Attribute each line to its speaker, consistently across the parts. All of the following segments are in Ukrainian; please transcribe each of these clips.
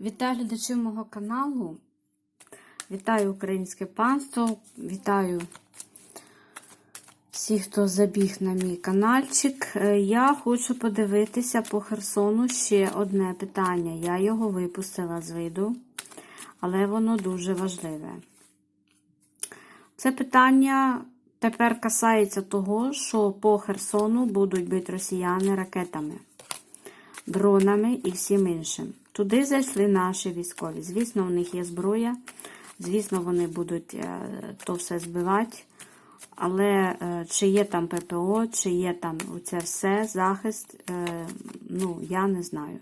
Speaker 1: Вітаю глядачів мого каналу. Вітаю українське панство. Вітаю всіх, хто забіг на мій каналчик. Е, Я хочу подивитися по Херсону ще одне питання. Я його випустила з виду, але воно дуже важливе. Це питання тепер касається того, що по Херсону будуть бити росіяни ракетами, дронами і всім іншим. Туди зайшли наші військові. Звісно, у них є зброя, звісно, вони будуть е, то все збивати. Але е, чи є там ППО, чи є там оце все, захист, е, ну, я не знаю.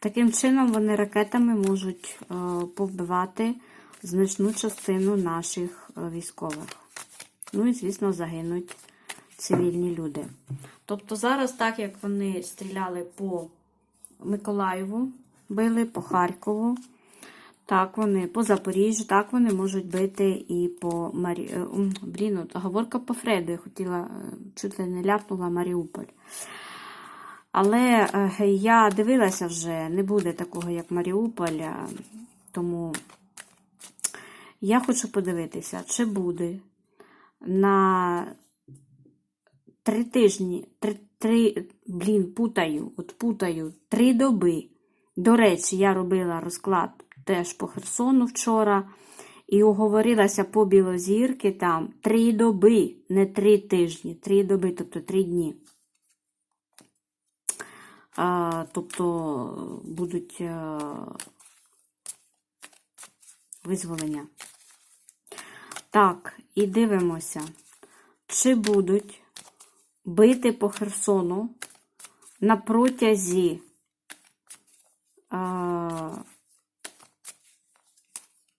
Speaker 1: Таким чином вони ракетами можуть повбивати значну частину наших військових. Ну і, звісно, загинуть цивільні люди. Тобто зараз, так як вони стріляли по Миколаєву, били по Харкову, так вони по Запоріжжю, так вони можуть бити і по Марі... е, от говорка по Фреду, я хотіла, е, чуть ли не ляпнула Маріуполь. Але е, я дивилася вже, не буде такого, як Маріуполь, е, тому я хочу подивитися, чи буде на три тижні, три, три, блін, путаю, от путаю, три доби. До речі, я робила розклад теж по Херсону вчора і оговорилася по Білозірки там три доби, не три тижні, три доби, тобто три дні. А, тобто будуть а, визволення. Так, і дивимося, чи будуть бити по Херсону на протязі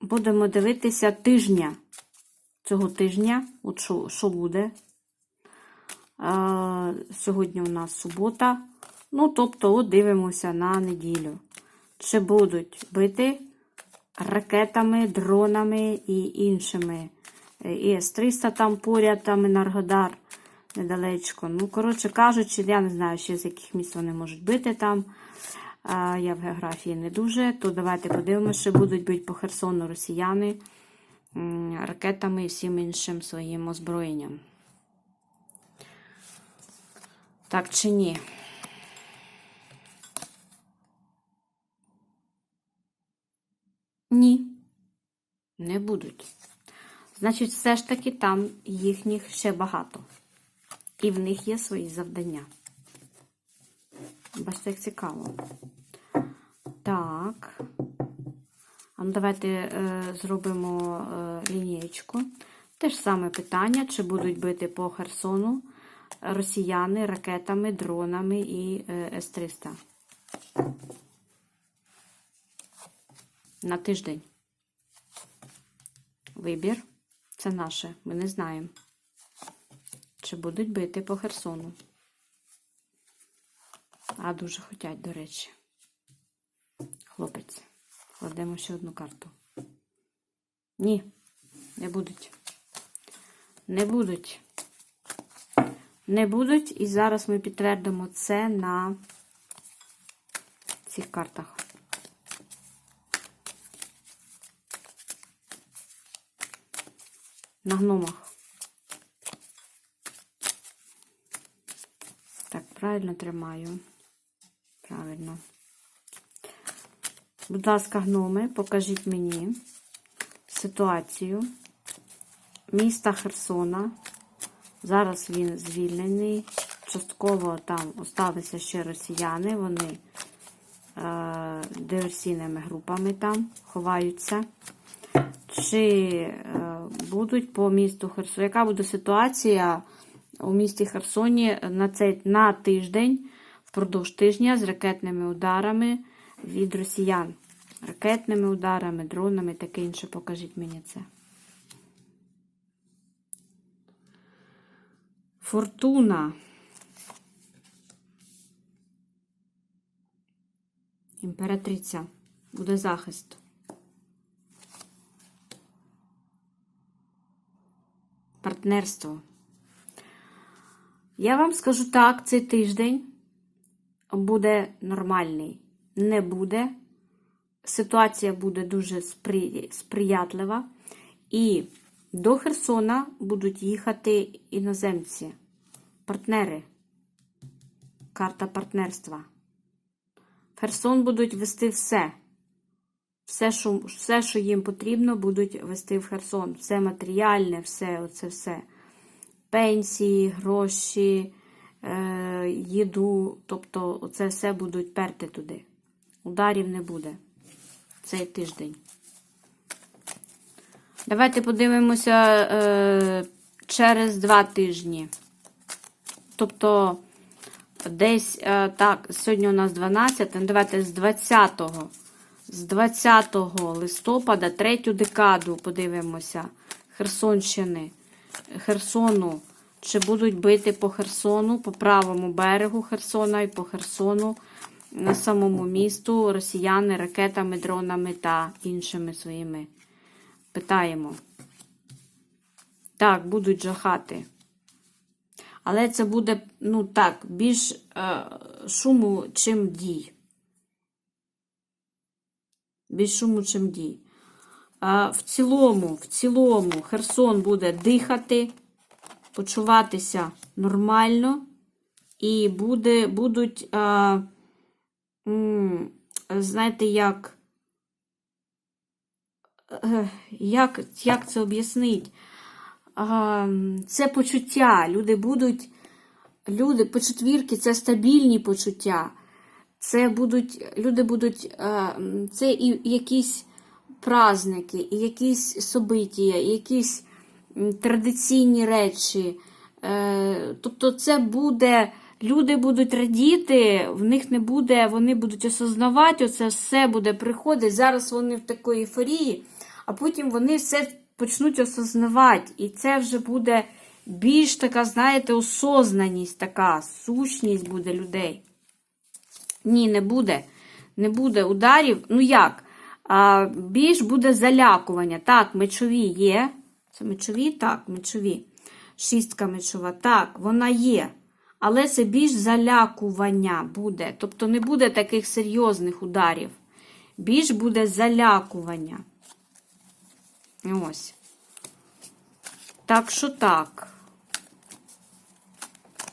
Speaker 1: будемо дивитися тижня. Цього тижня, от що, що буде. Сьогодні у нас субота. Ну, тобто, от дивимося на неділю. Чи будуть бити ракетами, дронами і іншими. І С-300 там поряд, там Енергодар недалечко. Ну, коротше кажучи, я не знаю, ще з яких місць вони можуть бити там. А, я в географії не дуже. То давайте подивимося, чи будуть бити по Херсону росіяни ракетами і всім іншим своїм озброєнням. Так чи ні? Ні, не будуть. Значить, все ж таки там їхніх ще багато. І в них є свої завдання. Бачите, як цікаво. Так. А ну давайте е, зробимо е, лінієчку. Те ж саме питання, чи будуть бити по Херсону росіяни ракетами, дронами і е, С-300. На тиждень. Вибір. Це наше. Ми не знаємо. Чи будуть бити по Херсону. А дуже хотять, до речі. Хлопець. Кладемо ще одну карту. Ні, не будуть. Не будуть. Не будуть. І зараз ми підтвердимо це на цих картах. На гномах. Так, правильно тримаю. Правильно. Будь ласка, гноми, покажіть мені ситуацію міста Херсона. Зараз він звільнений. Частково там осталися ще росіяни. Вони е, диверсійними групами там ховаються. Чи е, будуть по місту Херсон? Яка буде ситуація у місті Херсоні на цей на тиждень, впродовж тижня з ракетними ударами від росіян? Ракетними ударами, дронами, таке інше. Покажіть мені це. Фортуна. Імператриця. Буде захист. Партнерство. Я вам скажу так, цей тиждень буде нормальний. не буде. Ситуація буде дуже спри... сприятлива. І до Херсона будуть їхати іноземці, партнери. Карта партнерства. В Херсон будуть вести все. Все що, все, що їм потрібно, будуть вести в Херсон. Все матеріальне, все, оце все. Пенсії, гроші, е, їду. Тобто, оце все будуть перти туди. Ударів не буде цей тиждень. Давайте подивимося е, через два тижні. Тобто, десь е, так, сьогодні у нас 12, ну, давайте з 20 з 20 листопада, третю декаду подивимося Херсонщини, Херсону. Чи будуть бити по Херсону, по правому берегу Херсона і по Херсону на самому місту росіяни ракетами, дронами та іншими своїми. Питаємо. Так, будуть жахати. Але це буде, ну так, більш е, шуму, чим дій. Більш шуму, чим дій. Е, в цілому, в цілому, Херсон буде дихати, почуватися нормально, і буде, будуть, е, знаєте, як, е, як, як це об'яснити? Це почуття. Люди будуть, люди, по четвірки це стабільні почуття. Це будуть, люди будуть, це і якісь праздники, і якісь события, і якісь традиційні речі. Е, тобто це буде, люди будуть радіти, в них не буде, вони будуть осознавати, оце все буде приходити. Зараз вони в такій ейфорії, а потім вони все почнуть осознавати. І це вже буде більш така, знаєте, осознаність така, сущність буде людей. Ні, не буде. Не буде ударів. Ну як? А, більш буде залякування. Так, мечові є. Це мечові? Так, мечові. Шістка мечова. Так, вона є. Але це більш залякування буде. Тобто не буде таких серйозних ударів. Більш буде залякування. Ось. Так що так.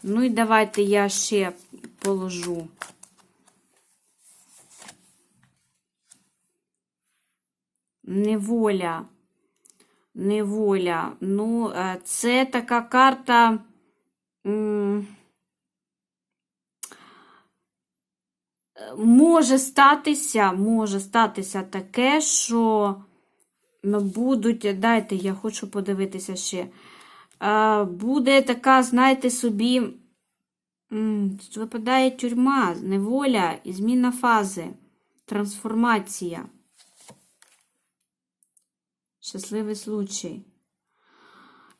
Speaker 1: Ну і давайте я ще положу. Неволя. Неволя. Ну, е, це така карта. Може статися, може статися таке, що будуть, дайте, я хочу подивитися ще. Е, Буде така, знаєте, собі, випадає тюрма, неволя і зміна фази, трансформація. Щасливий случай.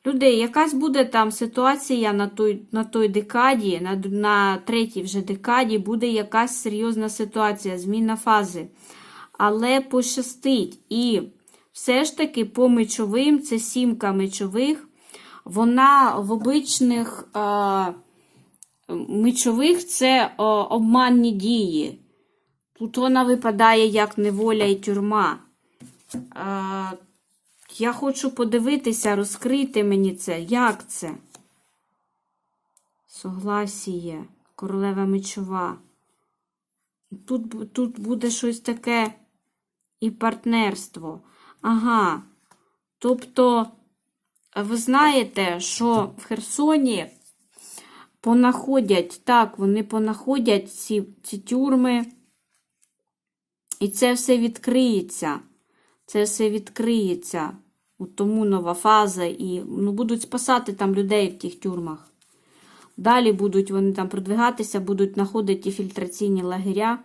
Speaker 1: Людей, якась буде там ситуація на той, на той декаді, на, на третій вже декаді, буде якась серйозна ситуація, зміна фази. Але пощастить. І все ж таки по мечовим, це сімка мечових, вона в обичних е, мечових це е, обманні дії. Тут вона випадає як неволя і тюрма. Е, я хочу подивитися, розкрити мені це. Як це? Согласіє, королева мечова. Тут, тут буде щось таке і партнерство. Ага. Тобто, ви знаєте, що в Херсоні понаходять, так, вони понаходять ці, ці тюрми, і це все відкриється. Це все відкриється. От Тому нова фаза. І ну, будуть спасати там людей в тих тюрмах. Далі будуть вони там продвигатися, будуть знаходити фільтраційні лагеря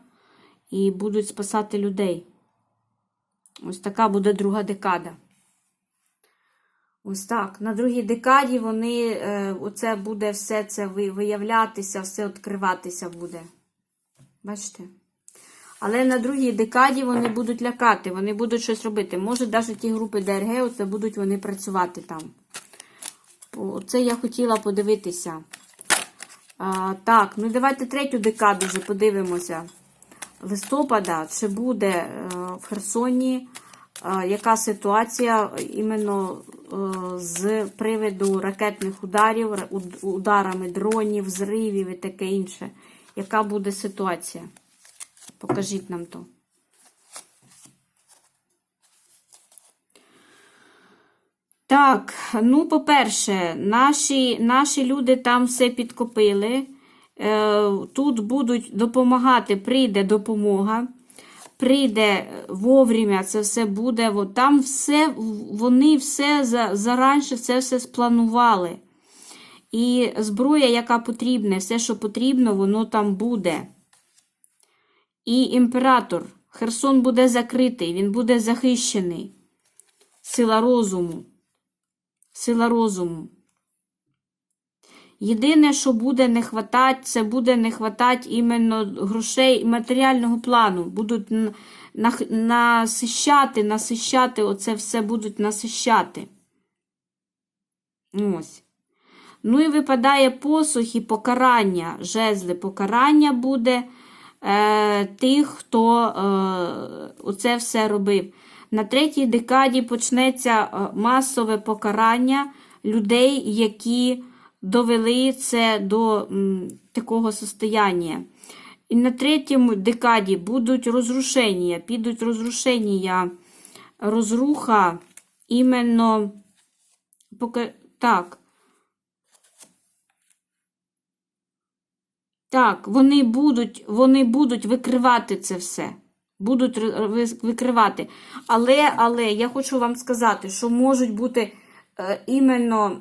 Speaker 1: і будуть спасати людей. Ось така буде друга декада. Ось так. На другій декаді вони, е, оце буде все це виявлятися, все відкриватися буде. Бачите? Але на другій декаді вони будуть лякати, вони будуть щось робити. Може, навіть ті групи ДРГ, оце будуть вони працювати там. Оце я хотіла подивитися. А, так, ну давайте третю декаду вже подивимося. листопада, чи буде е, в Херсоні е, яка ситуація іменно е, з приводу ракетних ударів, ударами дронів, зривів і таке інше. Яка буде ситуація? Покажіть нам то. Так, ну, по-перше, наші, наші люди там все підкопили. Е, тут будуть допомагати, прийде допомога, прийде вовремя, це все буде. От Там все, вони все за, заранше це все спланували. І зброя, яка потрібна, все, що потрібно, воно там буде. І імператор. Херсон буде закритий, він буде захищений. Сила розуму. Сила розуму. Єдине, що буде не хватати, це буде не хватати іменно грошей матеріального плану. Будуть насищати, насищати, оце все будуть насищати. Ось. Ну і випадає посух і покарання, жезли покарання буде тих, хто е, оце все робив. На третій декаді почнеться е, масове покарання людей, які довели це до такого состояння. І на третьому декаді будуть розрушення, підуть розрушення, розруха іменно так. Так, вони будуть, вони будуть викривати це все. Будуть викривати. Але, але я хочу вам сказати, що можуть бути е, іменно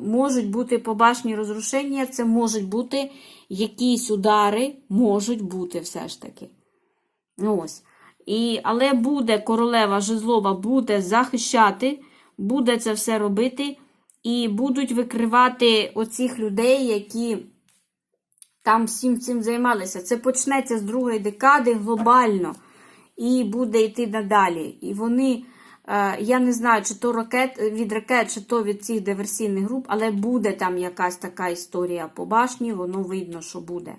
Speaker 1: можуть бути побачені розрушення, це можуть бути якісь удари, можуть бути все ж таки. Ось. І, але буде королева Жезлова буде захищати, буде це все робити, і будуть викривати оцих людей, які там всім цим займалися. Це почнеться з другої декади глобально і буде йти надалі. І вони, е, я не знаю, чи то ракет, від ракет, чи то від цих диверсійних груп, але буде там якась така історія по башні, воно видно, що буде.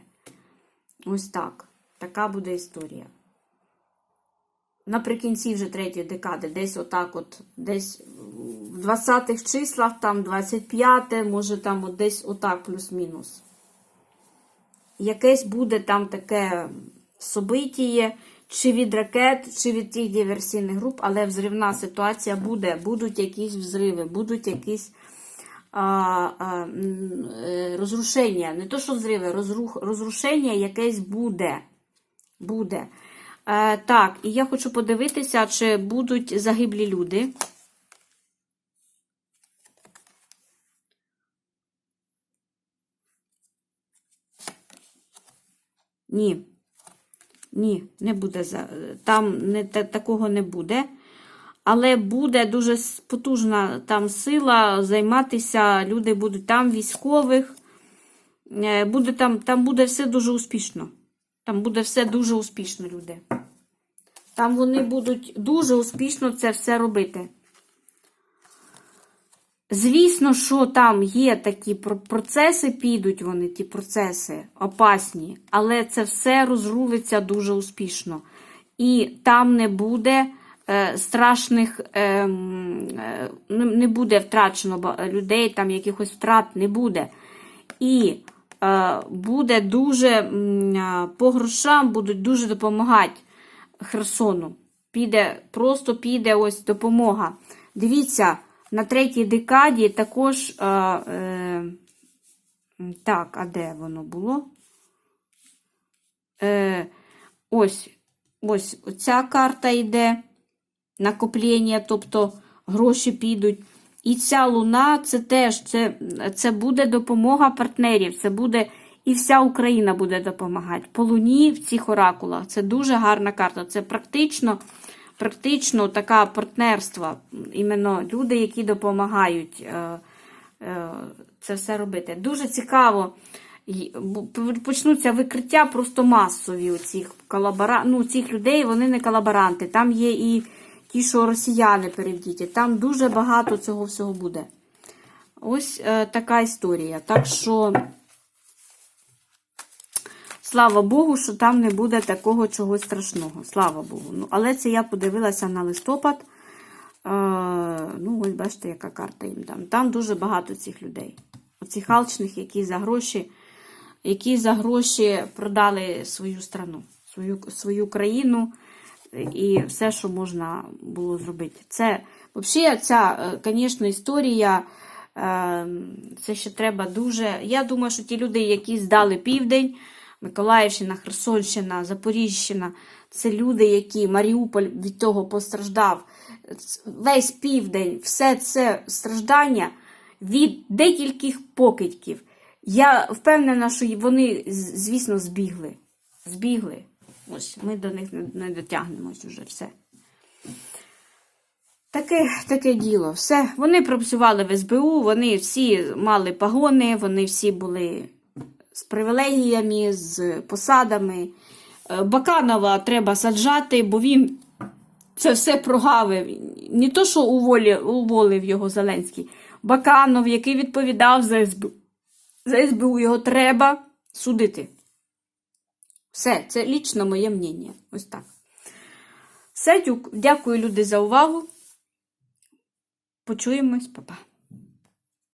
Speaker 1: Ось так. Така буде історія. Наприкінці вже третьої декади, десь отак, от, десь в 20-х числах, там 25, може там от десь отак, плюс-мінус якесь буде там таке собитіє, чи від ракет, чи від тих диверсійних груп, але взривна ситуація буде, будуть якісь взриви, будуть якісь а, а, е, розрушення. Не то, що взриви, розрух, розрушення якесь буде. буде. Е, так, і я хочу подивитися, чи будуть загиблі люди. Ні. Ні, не буде. Там не, та- такого не буде. Але буде дуже потужна там сила займатися. Люди будуть там військових. Е, Буде там, там буде все дуже успішно. Там буде все дуже успішно, люди. Там вони будуть дуже успішно це все робити. Звісно, що там є такі процеси, підуть вони, ті процеси опасні, але це все розрулиться дуже успішно. І там не буде е, страшних, е, е, не буде втрачено людей, там якихось втрат не буде. І е, буде дуже по грошам будуть дуже допомагати Херсону. Піде, просто піде ось допомога. Дивіться, на третій декаді також. Е, е, так, а де воно було? Е, ось, ось ця карта йде. Накоплення, тобто гроші підуть. І ця луна це теж це, це буде допомога партнерів. Це буде і вся Україна буде допомагати. По луні в цих оракулах це дуже гарна карта. Це практично, практично така партнерство. Іменно люди, які допомагають е, е, це все робити. Дуже цікаво. Почнуться викриття просто масові у цих колабора... ну, цих людей, вони не колаборанти. Там є і ті, що росіяни перевдіті. Там дуже багато цього всього буде. Ось е, така історія. Так що, слава Богу, що там не буде такого чогось страшного. Слава Богу. Ну, але це я подивилася на листопад. Е, ну, ось бачите, яка карта їм там. Там дуже багато цих людей. Оцих алчних, які за гроші, які за гроші продали свою страну, свою, свою країну і все, що можна було зробити. Це взагалі ця, звісно, історія. е, Це ще треба дуже. Я думаю, що ті люди, які здали південь, Миколаївщина, Херсонщина, Запоріжжяна, це люди, які Маріуполь від того постраждав. Весь південь, все це страждання від декількох покидьків. Я впевнена, що вони, звісно, збігли. Збігли. Ось, ми до них не, не дотягнемось уже все. Таке, таке діло. Все. Вони працювали в СБУ, вони всі мали погони, вони всі були з привілегіями, з посадами. Е, Баканова треба саджати, бо він це все прогавив. Не то, що уволів, уволив його Зеленський. Баканов, який відповідав за СБУ. За СБУ його треба судити. Все, це лічно моє мнення. Ось так. Все, дякую, люди, за увагу. Почуємось, па-па.